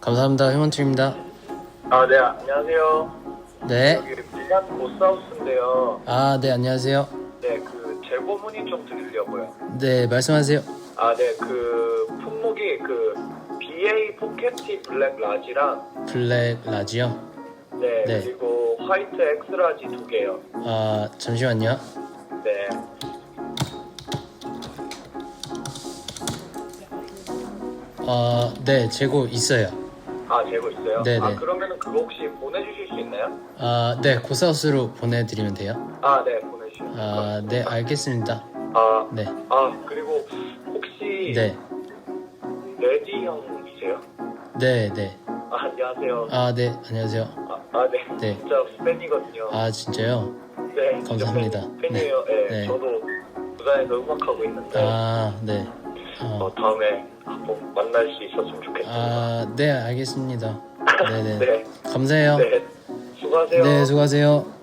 감사합니다. 휴먼트입니다. 아, 네, 안녕하세요. 네. 여기 빌란 보스하우스인데요. 아, 네, 안녕하세요. 네, 그 재고 문의 좀 드리려고요. 네, 말씀하세요. 아, 네, 그 품목이 그 BA 포켓티 블랙 라지랑 블랙 라지요. 네, 네. 그리고 화이트 엑스 라지 두 개요. 아, 잠시만요. 아, 네, 재고 있어요. 아, 재고 있어요? 네, 아, 네. 그러면은 그거 혹시 보내주실 수 있나요? 아, 네, 고사우스로 보내드리면 돼요. 아, 네, 보내주시면 아, 네, 알겠습니다. 아, 네, 아, 그리고 혹시 네, 레디 형이세요? 네, 네. 아, 안녕하세요. 아, 네, 안녕하세요. 아, 아, 네. 네. 진짜 팬이거든요. 아, 진짜요? 네, 진짜 감사합니다. 팬, 팬이에요. 네. 네. 저도 부산에서 음악하고 있는데 아, 네. 어, 어, 다음에 한번 만날 수 있었으면 좋겠습니다. 아, 네, 알겠습니다. 네, 네. 네, 감사해요. 네, 수고하세요. 네, 수고하세요.